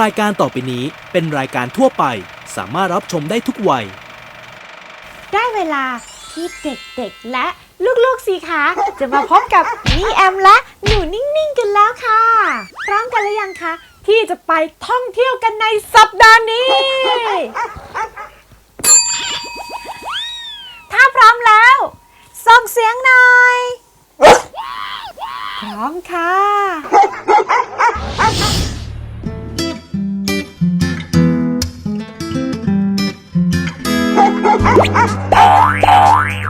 รายการต่อไปนี้เป็นรายการทั่วไป สามารถรับชมได้ทุกวัย ได้เวลาที่เด็กๆและลูกๆสีขาจะมาพบกับนี่แอมและหนูนิ่งๆกันแล้วค่ะ พร้อมกันหรือยังคะ ที่จะไปท่องเที่ยวกันในสัปดาห์นี้ ถ้าพร้อมแล้วส่งเสียงหน่อย พร้อมค่ะ Oh,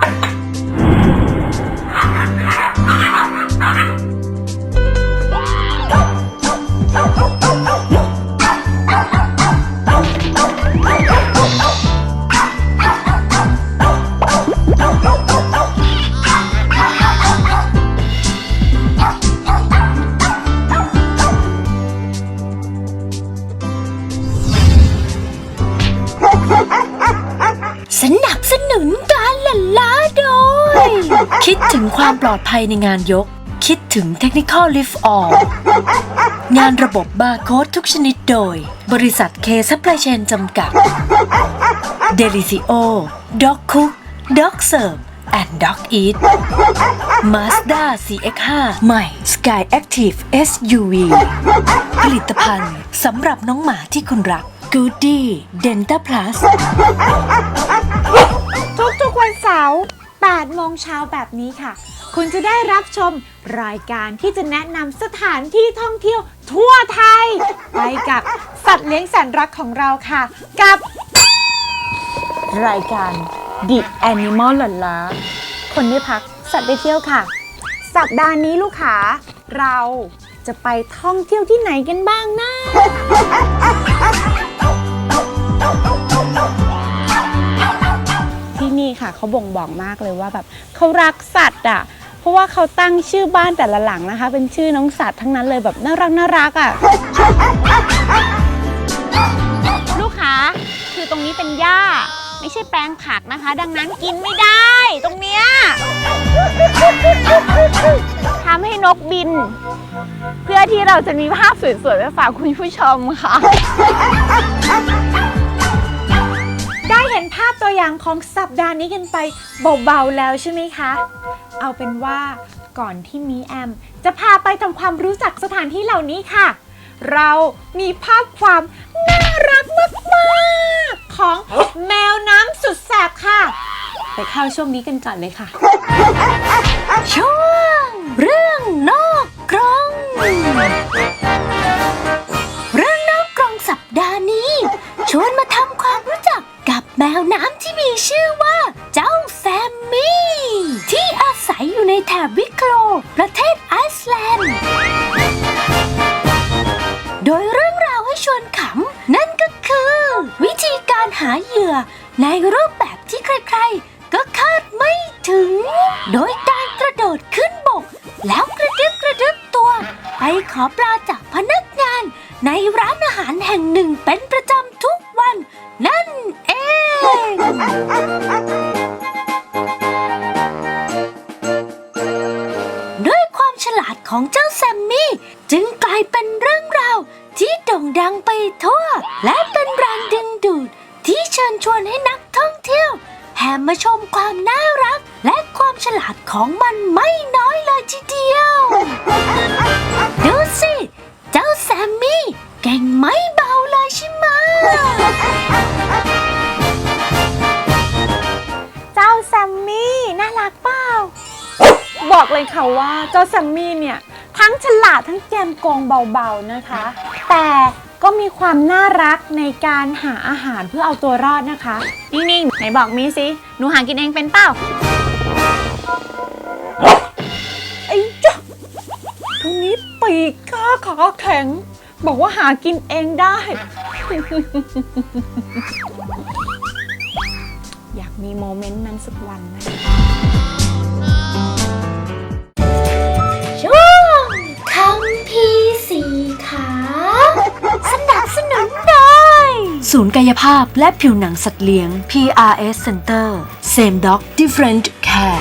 ลอดภัยในงานยก คิดถึง Technical Lift All งานระบบบาร์โค้ดทุกชนิดโดย บริษัทเคซัพพลายเชนจำกัดเดลิซิโอ Dog Cook Dog Serve and Dog Eat Mazda CX5 ใหม่ Sky Active SUV ผลิตภัณฑ์สำหรับน้องหมาที่คุณรัก Goody Denta Plus ทุกๆวันเสาร์8โมงเช้าแบบนี้ค่ะ คุณจะได้รับชมรายการที่จะแนะนำสถานที่ท่องเที่ยวทั่วไทย ไปกับสัตว์เลี้ยงแสนรักของเราค่ะ กับ รายการ The Animal หลันล้าคนได้พักสัตว์ได้เที่ยวค่ะ สัปดาห์นี้ลูกค้าเราจะไปท่องเที่ยวที่ไหนกันบ้างนะที่นี่ค่ะเขาบ่งบอกมากเลยว่าแบบเขารักสัตว์อะ ราะว่าเขาตั้งชื่อบ้านแต่ละหลังนะคะ เป็นชื่อน้องสัตว์ทั้งนั้นเลยแบบน่ารักน่ารักอะ ลูกค้าคือตรงนี้เป็นหญ้า ไม่ใช่แปลงผักนะคะ ดังนั้นกินไม่ได้ ตรงเนี้ยทำให้นกบิน เพื่อที่เราจะมีภาพสวยๆไปฝากคุณผู้ชมค่ะ ภาพตัวอย่างของสัปดาห์นี้กันไปเบาๆแล้วใช่ไหมคะ เอาเป็นว่าก่อนที่มีแอม จะพาไปทำความรู้จักสถานที่เหล่านี้ค่ะ เรามีภาพความน่ารักมากๆของแมวน้ำสุดแสบค่ะ ไปเข้าช่วงนี้กันก่อนเลยค่ะ ช่วงเรื่องนอกกรง เรื่องนอกกรงสัปดาห์นี้ ชวนมา ในร้านอาหารแห่งหนึ่งเป็นประ งฉลาดทั้งแกมโกงเบาๆนะคะ แต่ก็มีความน่ารักในการหาอาหารเพื่อเอาตัวรอดนะคะ นิ่งๆ ไหนบอกมีสิ หนูหากินเองเป็นเปล่าไอ้จ้ะตรงนี้ปีกข้าขาแข็ง บอกว่าหากินเองได้ อยากมีโมเมนต์นั้นสักวันนะ ศูนย์กายภาพและผิวหนังสัตว์เลี้ยง PRS Center Same Dog Different Care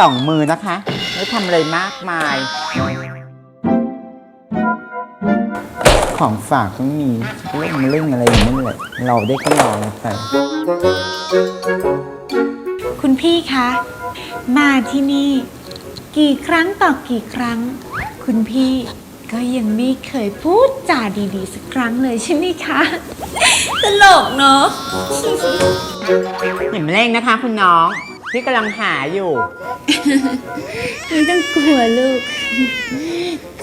สองมือนะคะไม่ทำอะไรมากมาย ของฝากต้องมีเรื่องเรื่องอะไรอย่างนี้แหละเราได้ก็รอแล้วแต่คุณพี่คะ มาที่นี่ กี่ครั้งต่อกี่ครั้ง คุณพี่ก็ยังไม่เคยพูดจาดีๆ สักครั้งเลยใช่ไหมคะ ตลกเนาะอย่ามาเร่งนะคะคุณน้อง พี่กำลังหาอยู่ ไม่ต้องกลัวลูก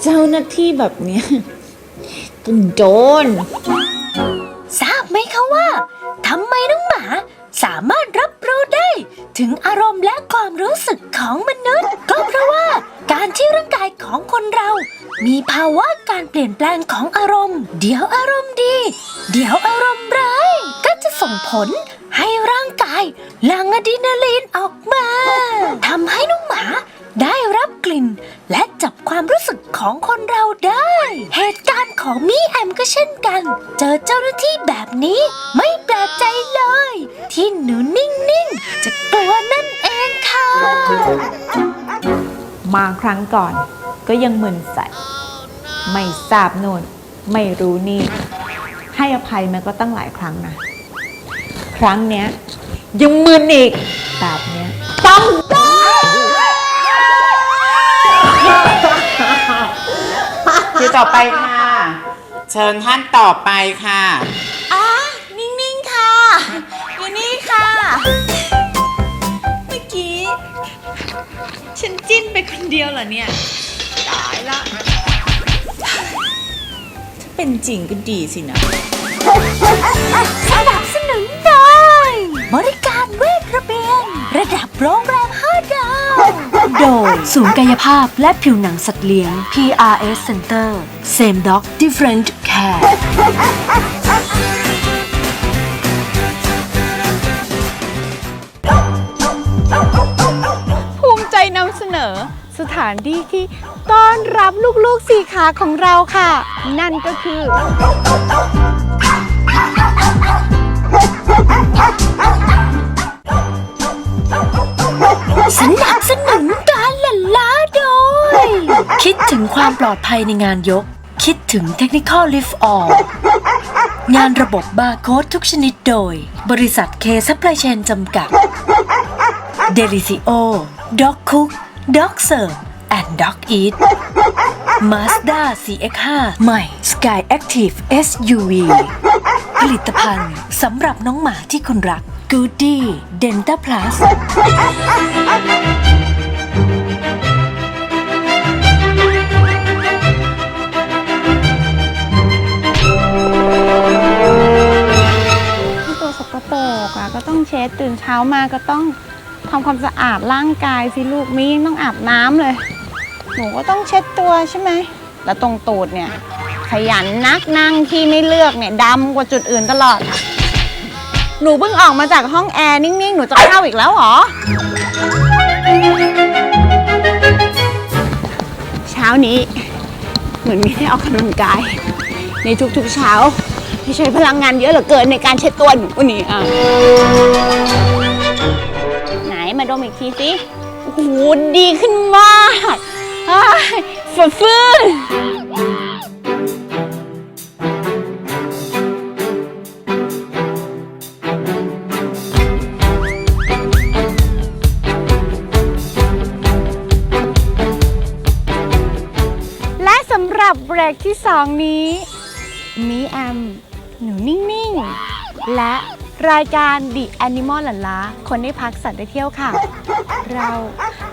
เจ้าหน้าที่แบบเนี้ยตุนโจรทราบไหมคะว่าทำไมน้องหมาสามารถรับรู้ได้ ถึงอารมณ์และความรู้สึกของมนุษย์ ก็เพราะว่าการที่ร่างกายของคนเรา มีภาวะการเปลี่ยนแปลงของอารมณ์ เดี๋ยวอารมณ์ดี เดี๋ยวอารมณ์ร้ายก็จะส่งผลให้ร่างกายหลั่งอะดรีนาลีนออกมาทำให้น้องหมา ได้รับกลิ่น และจับความรู้สึกของคนเราได้ เหตุการณ์ของมีแอมก็เช่นกัน เจอเจ้าหน้าที่แบบนี้ไม่แปลกใจเลย ที่หนูนิ่ง ๆ จะกลัวนั่นเองค่ะ มาครั้งก่อนก็ยังมึนใส่ไม่ทราบโน่นไม่รู้นี่ ให้อภัยมันก็ตั้งหลายครั้งนะ ครั้งเนี้ยยังมึนอีกแบบเนี้ยต้องโด คิวต่อไปค่ะ เชิญท่านต่อไปค่ะ อะนิ่งๆค่ะ อยู่นี่ค่ะ เมื่อกี้ ฉันจิ้นไปคนเดียวเหรอเนี่ยตายละถ้าเป็นจริงก็ดีสินะ สนับสนุนโดยบริการเวทระเบียง ระดับโรงแรม5ดาว โดย ศูนย์กายภาพและผิวหนังสัตว์เลี้ยง PRS Center Same Dog Different Care ภูมิใจนำเสนอ สถานที่ที่ต้อนรับลูกๆสี่ขาของเราค่ะ นั่นก็คือ สนับสนุนการละล้าโดย คิดถึงความปลอดภัยในงานยก คิดถึง Technical Lift All งานระบบบาร์โค้ดทุกชนิดโดย บริษัทเคซัพพลายเชนจำกัดเดลิซิโอ Dog Cook Dog Serve and Dog Eat Mazda CX-5 ใหม่ Sky Active SUV ผลิตภัณฑ์สำหรับน้องหมาที่คุณรัก Goody Denta Plus ที่ตัวสกปรกอะก็ต้องเช็ดตื่นเช้ามาก็ต้องทำความสะอาดร่างกายสิลูกมียังต้องอาบน้ำเลย หนูก็ต้องเช็ดตัวใช่ไหมแล้วตรงตูดเนี่ยขยันนักนั่งที่ไม่เลือกเนี่ยดำกว่าจุดอื่นตลอด หนูเพิ่งออกมาจากห้องแอร์นิ่งๆ หนูจะเข้าอีกแล้วเหรอ เช้านี้ เหมือนมีได้ออกกำลังกาย ในทุกๆเช้า ที่ใช้พลังงานเยอะเหลือเกินในการเช็ดตัวหนูนี่อะไหนมาดมอีกทีสิโอ้โหดีขึ้นมากฝืดฟื้นและสำหรับเบรกที่สองนี้ รายการ The Animal หลันล้า คนได้พักสัตว์ได้เที่ยวค่ะ เรา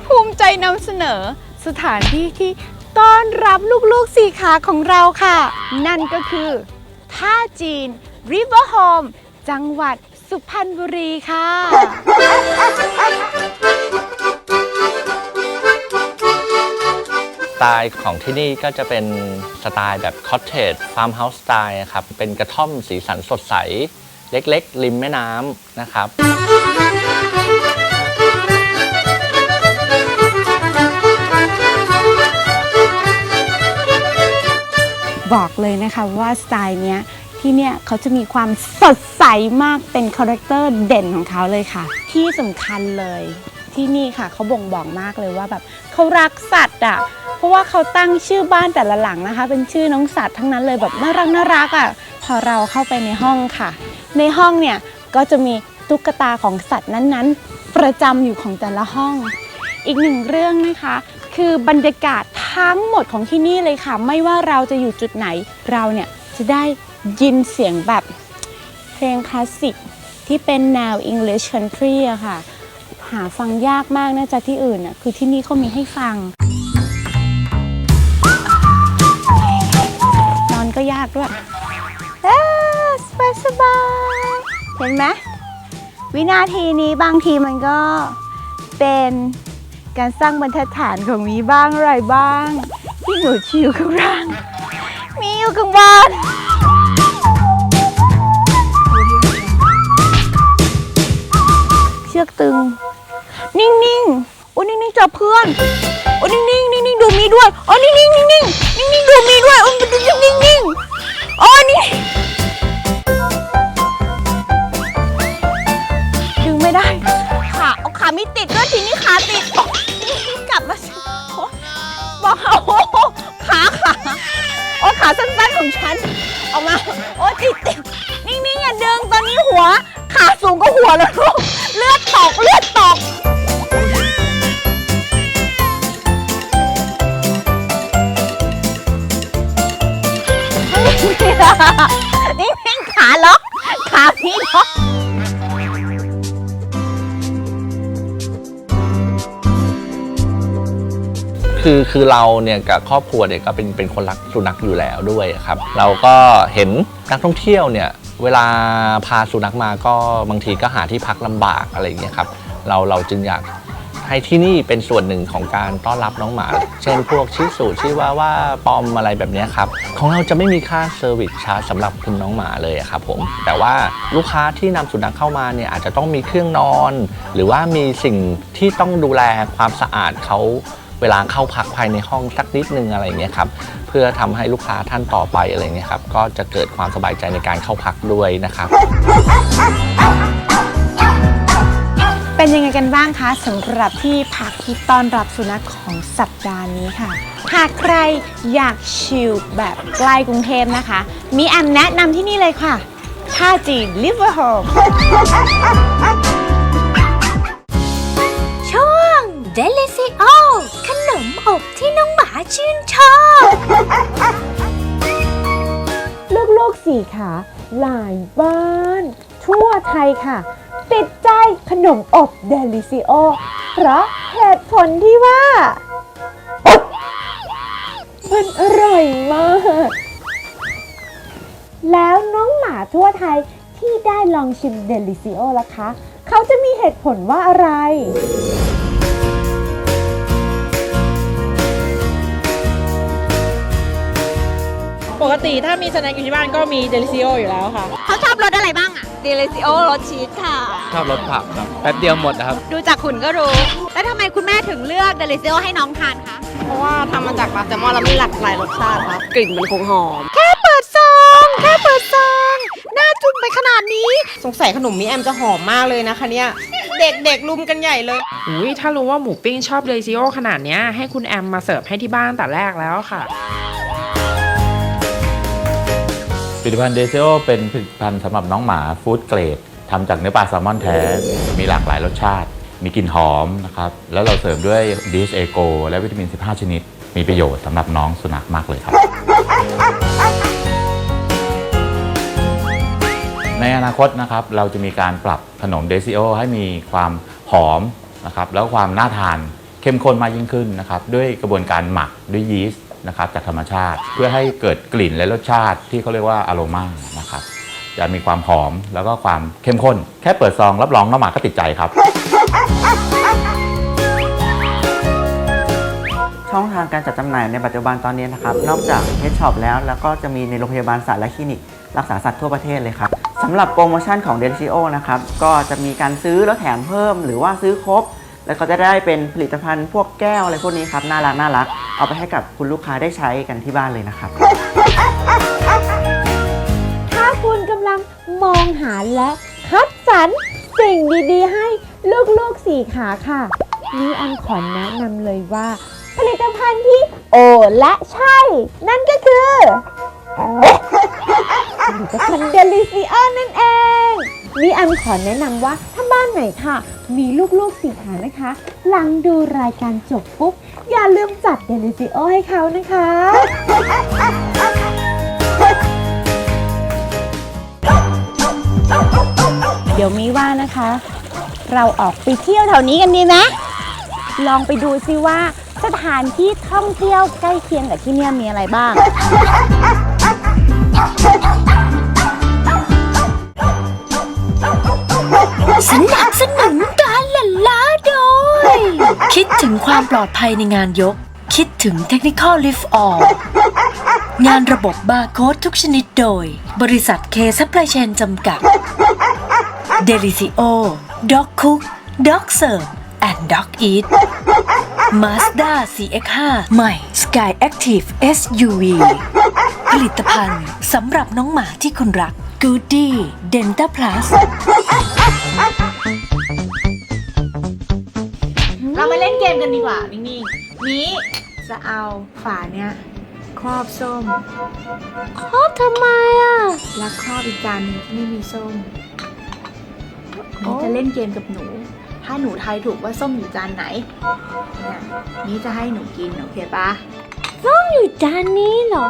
ภูมิใจนำเสนอสถานที่ที่ต้อนรับลูกๆสี่ขาของเราค่ะ นั่นก็คือท่าจีน River Home จังหวัดสุพรรณบุรีค่ะ สไตล์ของที่นี่ก็จะเป็นสไตล์แบบคอ t เทจฟาร์มเฮาส์สไตล์ครับ เป็นกระท่อมสีสันสดใส เล็กๆ ริมแม่น้ำนะครับบอกเลยนะคะว่าสไตล์เนี้ยที่เนี่ยเขาจะมีความสดใสมากเป็นคาแรคเตอร์เด่นของเขาเลยค่ะ ที่สำคัญเลยที่นี่ค่ะเขาบ่งบอกมากเลยว่าแบบเขารักสัตว์อะเพราะว่าเขาตั้งชื่อบ้านแต่ละหลังนะคะ เป็นชื่อน้องสัตว์ทั้งนั้นเลยแบบน่ารักน่ารักอะ พอเราเข้าไปในห้องค่ะ ในห้องเนี่ยก็จะมีตุ๊กตาของสัตว์นั้นๆ ประจำอยู่ของแต่ละห้อง อีกหนึ่งเรื่องนะคะ คือบรรยากาศทั้งหมดของที่นี่เลยค่ะ ไม่ว่าเราจะอยู่จุดไหนเราเนี่ยจะได้ยินเสียงแบบเพลงคลาสสิกที่เป็นแนว English Country อะค่ะ หาฟังยากมากนะจ๊ะที่อื่นอะคือที่นี่เขามีให้ฟัง นอนก็ยากด้วย เอ้อสบายสบายๆเห็นไหมวินาทีนี้บางทีมันก็เป็นการสร้างบรรทัดฐานของมีบ้างอะไรบ้าง ที่หนูชิวข้างล่าง มีอยู่ข้างบนเชือกตึง นิ่งๆโอ้นิ่งๆจับเพื่อนโอ้นิ่งๆนิ่งๆดูมีด้วยโอ้นิ่งๆนิ่งๆนิ่งๆดูมีด้วยโอ้นิ่งๆ โอ้นี่ ดึงไม่ได้ ขาเอาขาไม่ติดด้วยทีนี้ขาติดโอ๊ะกลับมาสิโอ๊ยบอกเอาโอ้โหขาขาโอ้ขาสั้นๆของฉัน ออกมา โอ้ติดติดนิ่งๆอย่าดึงตอนนี้หัว ขาสูงก็หัวแล้วลูกเลือดตกเลือดตก นิ่งขาล็อก ขาพี่ล็อกคือคือเราเนี่ยกับครอบครัวเนี่ยก็เป็นเป็นคนรักสุนัขอยู่แล้วด้วยครับ เราก็เห็นนักท่องเที่ยวเนี่ยเวลาพาสุนัขมาก็บางทีก็หาที่พักลำบากอะไรอย่างเงี้ยครับ เราเราจึงอยาก ให้ที่นี่เป็นส่วนหนึ่งของการต้อนรับน้องหมา เช่นพวกชิสุชิวาว่าปอมอะไรแบบนี้ครับ ของเราจะไม่มีค่าเซอร์วิสชาร์จสำหรับคุณน้องหมาเลยครับผม แต่ว่าลูกค้าที่นำสุนัขเข้ามาเนี่ยอาจจะต้องมีเครื่องนอน หรือว่ามีสิ่งที่ต้องดูแลความสะอาดเขาเวลาเข้าพักภายในห้องสักนิดนึงอะไรเงี้ยครับเพื่อทำให้ลูกค้าท่านต่อไปอะไรเงี้ยครับก็จะเกิดความสบายใจในการเข้าพักด้วยนะครับ เป็นยังไงกันบ้างคะสำหรับที่พักที่ต้อนรับสุนัขของสัปดาห์นี้ค่ะ หากใครอยากชิลแบบใกล้กรุงเทพนะคะ มีแอมแนะนำที่นี่เลยค่ะท่าจีน Liver Home ช่วง d e l i c i o ขนมอบที่น้องหมาชื่นชอบ ลูกๆสี่ขาหลายบ้าน ทั่วไทยค่ะ ติดใจขนมอบเดลิซิโอ เพราะเหตุผลที่ว่า มันอร่อยมาก แล้วน้องหมาทั่วไทยที่ได้ลองชิมเดลิซิโอล่ะคะ เขาจะมีเหตุผลว่าอะไรปกติถ้ามีสแน็คอยู่ที่บ้านก็มีเดลิซิโออยู่แล้วค่ะ เขาชอบรสอะไรบ้างอะ เดลิซิโอรสชีสค่ะ ชอบรสผักครับแป๊บเดียวหมดนะครับ ดูจากขุนก็รู้ แล้วทำไมคุณแม่ถึงเลือกเดลิซิโอให้น้องทานคะ เพราะว่าทำมาจากปลาแซลมอนแล้วมีหลากหลายรสชาติครับ กลิ่นมันคงหอม แค่เปิดซองแค่เปิดซองหน้าจุ่มไปขนาดนี้ สงสัยขนมมีแอมจะหอมมากเลยนะคะเนี่ย เด็กๆลุมกันใหญ่เลย อุ้ยถ้ารู้ว่าหมูปิ้งชอบเลซิโอขนาดเนี้ยให้คุณแอมมาเสิร์ฟให้ที่บ้านแต่แรกแล้วค่ะ ผลิตภัณฑ์เดซิโอเป็นผลิตภัณฑ์สำหรับน้องหมาฟู้ดเกรดทำจากเนื้อปลาแซลมอนแท้ มีหลากหลายรสชาติ มีกลิ่นหอมนะครับ แล้วเราเสริมด้วย DHA Go และวิตามิน 15 ชนิด มีประโยชน์สำหรับน้องสุนัขมากเลยครับ ในอนาคตนะครับเราจะมีการปรับขนมเดซิโอให้มีความหอมนะครับแล้วความน่าทานเข้มข้นมากยิ่งขึ้นนะครับด้วยกระบวนการหมักด้วยยีสต์ นะครับจากธรรมชาติ เพื่อให้เกิดกลิ่นและรสชาติที่เขาเรียกว่าอโรมานะครับจะมีความหอมแล้วก็ความเข้มข้น แค่เปิดซองรับรองน้องหมาก็ติดใจครับ ช่องทางการจัดจำหน่ายในปัจจุบันตอนนี้นะครับ นอกจากเพชช็อปแล้ว แล้วก็จะมีในโรงพยาบาลสัตว์และคลินิก รักษาสัตว์ทั่วประเทศเลยครับสำหรับโปรโมชั่นของเดลชิโอนะครับ ก็จะมีการซื้อแล้วแถมเพิ่ม หรือว่าซื้อครบ แล้วก็จะได้เป็นผลิตภัณฑ์พวกแก้วอะไรพวกนี้ครับน่ารักน่ารัก เอาไปให้กับคุณลูกค้าได้ใช้กันที่บ้านเลยนะครับ ถ้าคุณกำลังมองหาและคัดสรรสิ่งดีๆ ให้ลูกๆสี่ขาค่ะ นี่อันขอแนะนำเลยว่า ผลิตภัณฑ์ที่โอและใช่ นั่นก็คือผลิตภัณฑ์เดลิซิออนนั่นเอง นี่อันขอแนะนำว่าถ้าบ้านไหนค่ะ มีลูกๆสี่ขานะคะ หลังดูรายการจบปุ๊บ อย่าลืมจัดเดลิซิโอให้เขานะคะ เดี๋ยวมีว่านะคะ เราออกไปเที่ยวแถวนี้กันดีไหมลองไปดูซิว่าสถานที่ท่องเที่ยวใกล้เคียงกับที่เนี่ยมีอะไรบ้าง นับสนุนการล่นล้าโดย คิดถึงความปลอดภัยในงานยก คิดถึง Technical Lift All งานระบบบาร์โค้ดทุกชนิดโดย บริษัทเคซัพพลายเชนจำกัด Delicio Dog Cook Dog Serve and Dog Eat Mazda CX-5 ใหม่ Sky Active SUV ผลิตภัณฑ์สำหรับน้องหมาที่คุณรัก Goody Denta Plus เรามาเล่นเกมกันดีกว่านิ่งๆนี้จะเอาฝาเนี้ยครอบส้ม ครอบทำไมอะ และครอบอีกจานหนึงที่ไม่มีส้มนี้จะเล่นเกมกับหนู ถ้าหนูทายถูกว่าส้มอยู่จานไหนเนี่ยนี้จะให้หนูกินโอเคปะส้มอยู่จานนี้เหรอ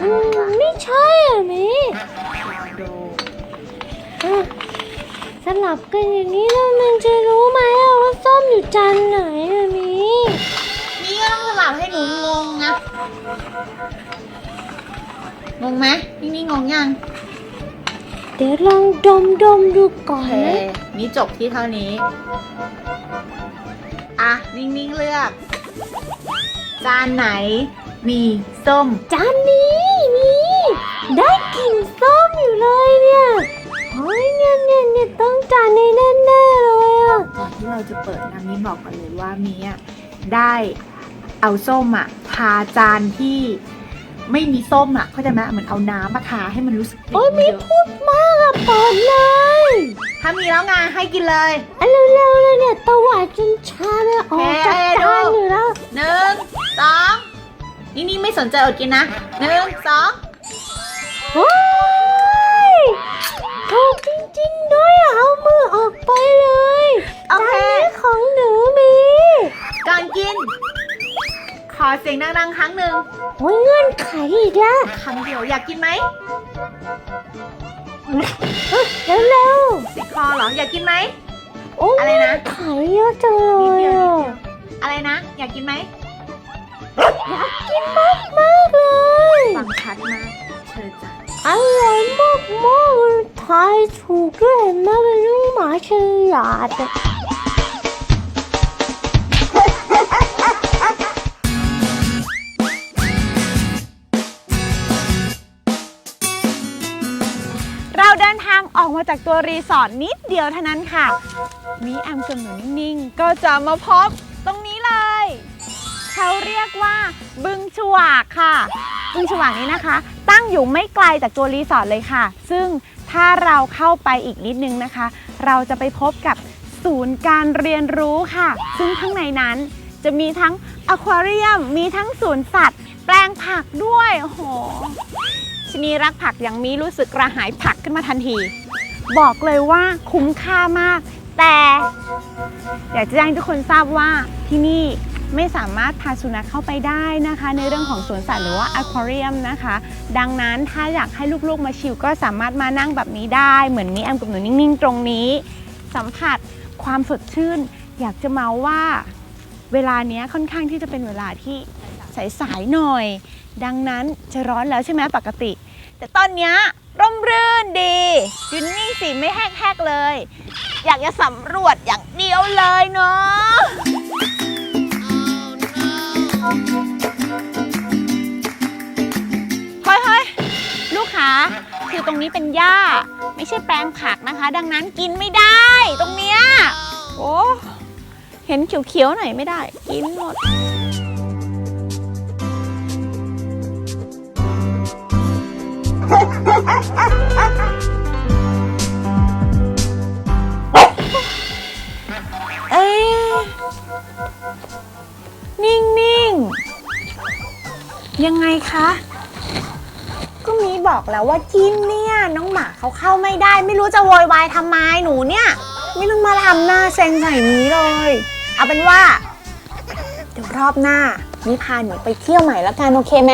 อืมไม่ใช่อะมิ ลับกันอย่างนี้แล้วมันจะรู้ไหมอะว่าส้มอยู่จานไหนอะมินี่ก็ต้องสลับให้หนูงงนะ งงไหมนี่นี่งงยังเดี๋ยวลองดมดมๆดูก่อโอนเคนะนี่จบที่เท่านี้ อะ นิ่งๆเลือก จานไหน มีส้ม จานนี้มีได้กลิ่นส้มอยู่เลยเนี่ย เฮ้ยเนี่ยเนี่ยเนี่ยต้องจานนี้แน่ๆเลยอะก่อนที่เราจะเปิดนะมีบอกก่อนเลยว่ามีอะได้เอาส้มอะทาจานที่ไม่มีส้มอะเข้าใจไหมเหมือนเอาน้ำมาทาให้มันรู้สึกโอ้ยมีเยอะพูดมากอะเปิดเลย ถ้ามีแล้วไงให้กินเลยอันเร็วๆเลยเนี่ยตะหวานจนชาเลยออกจากเฮ้จานดูอยู่แล้วหนึ่งสองนี่นี่ไม่สนใจอดกินนะหนึ่งสองว้าย ถูกจริงๆด้วยอะเอามือออกไปเลยโอเค จานนี้ของหนูมีก่อนกิน ขอเสียงดังๆครั้งหนึ่ง โอ้ยเงื่อนไขอีกแล้วคำเดียวอยากกินไหมเร็วติดคอเหรออยากกินไหม ๆโอ้ยอะไรนะ เงื่ไขเยอะจังเลนิดยเดียวนิดอะเดียวอะไรนะ อยากกินไหมอยากกินมากมากๆเลย ฟังชัดมากเชิญจ้ะ อร่อยมากมากๆเลยทายถูกด้วยนไหมเป็นลูกหมาฉลาดอะเราเดินทางออกมาจากตัวรีสอร์ทนิดเดียวเท่านั้นค่ะ มีแอมกับหนูนิ่งๆ ก็จะมาพบตรงนี้เลย เขาเรียกว่าบึงฉวากค่ะ บึงฉวากนี้นะคะ ตั้งอยู่ไม่ไกลจากตัวรีสอร์ทเลยค่ะ ซึ่งถ้าเราเข้าไปอีกนิดนึงนะคะ เราจะไปพบกับศูนย์การเรียนรู้ค่ะ ซึ่งข้างในนั้นจะมีทั้งอควาเรียม มีทั้งสวนสัตว์ แปลงผักด้วยโอ้โหชนีรักผักอย่างมีรู้สึกกระหายผักขึ้นมาทันที บอกเลยว่าคุ้มค่ามาก แต่ อยากจะแจ้งทุกคนทราบว่าที่นี่ ไม่สามารถพาสุนัขเข้าไปได้นะคะ ในเรื่องของสวนสัตว์หรือว่าอควาเรียมนะคะ ดังนั้นถ้าอยากให้ลูกๆมาชิลก็สามารถมานั่งแบบนี้ได้ เหมือนมีแอมกับหนูนิ่งๆ ตรงนี้ สัมผัสความสดชื่น อยากจะเมาว่าเวลาเนี้ยค่อนข้างที่จะเป็นเวลาที่สายๆหน่อย ดังนั้นจะร้อนแล้วใช่ไหมปกติ แต่ตอนเนี้ยร่มรื่นดียืนนิ่งสิไม่แหกๆเลย อยากจะสำรวจอย่างเดียวเลยเนาะ เฮ้ยเฮ้ยลูกค้าคือตรงนี้เป็นหญ้า ไม่ใช่แปลงผักนะคะ ดังนั้นกินไม่ได้ ตรงเนี้ยโอ้เห็นเขียวๆหน่อยไม่ได้ กินหมดเอ๊ะนิ่งๆ ยังไงคะ ก็มีบอกแล้วว่าที่เนี่ย น้องหมาเขาเข้าไม่ได้ ไม่รู้จะโวยวายทำไมหนูเนี่ย ไม่ต้องมาทำหน้าเซ็งใส่นี้เลย เอาเป็นว่า เดี๋ยวรอบหน้ามีพาหนูไปเที่ยวใหม่แล้วกันโอเคไหม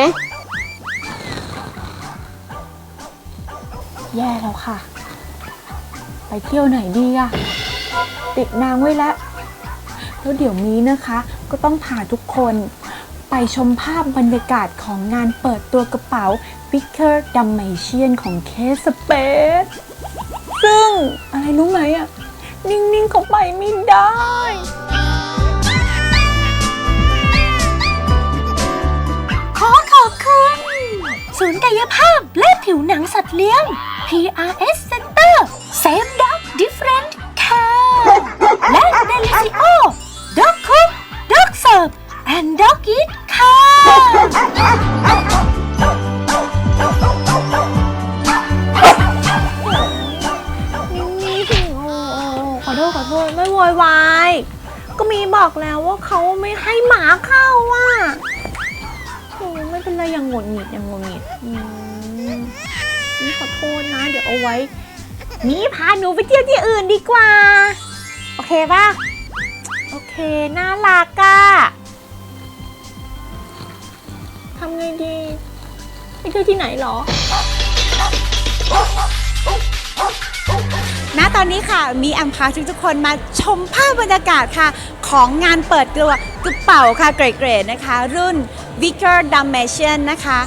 แย่แล้วค่ะ ไปเที่ยวไหนดีอะติดนางไว้แล้ว แล้วเดี๋ยวนี้นะคะ ก็ต้องพาทุกคน ไปชมภาพบรรยากาศของงานเปิดตัวกระเป๋า Bicker d a m a t i a n ของ k s p a c e ซึ่งอะไรรู้ไหมอะ นิ่ง ๆ เขาไปไม่ได้ขอขอบคุณศูนย์กายภาพและผิวหนังสัตว์เลี้ยง PRS Center Save โทษไวยวาย ก็มีบอกแล้วว่าเขาไม่ให้หมาเข้าว่ะโอ้ไม่เป็นไรอย่างหงุดหงิดอย่างหงุดหงิดอืมนี่ขอโทษนะ เดี๋ยวเอาไว้ นี่พาหนูไปเที่ยวที่อื่นดีกว่า โอเคป่ะ โอเค น่ารักอะทำไงดี ไปเที่ยวที่ไหนเหรอ ณตอนนี้ค่ะมีแอมพาทุกๆคนมาชมภาพบรรยากาศค่ะ ของงานเปิดตัวกระเป๋าค่ะเกรดๆนะคะ รุ่น Vicker d a m a t i a n นะคะ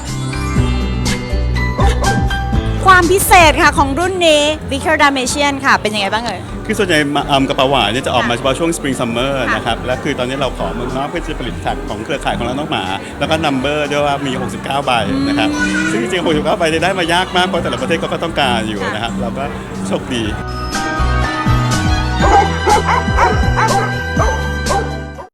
ความพิเศษค่ะของรุ่นนี้ Vicker d a m a t i a n ค่ะ เป็นยังไงบ้างเอ่ย คือส่วนใหญ่มาอืมกระเป๋าหวานเนี่ยจะออกมาเฉพาะช่วง Spring Summer ค่ะนะครับและคือตอนนี้เราขอเมืองนอกเพื่อจะผลิตสัตว์ของเครือข่ายของเราน้องหมา แล้วก็นัมเบอร์ด้วยว่ามี 69 ใบนะครับซึ่งจริงๆ69ใบเนี่ยได้มายากมากเพราะแต่ละประเทศเขาก็ต้องการอยู่นะครับเราก็โชคดี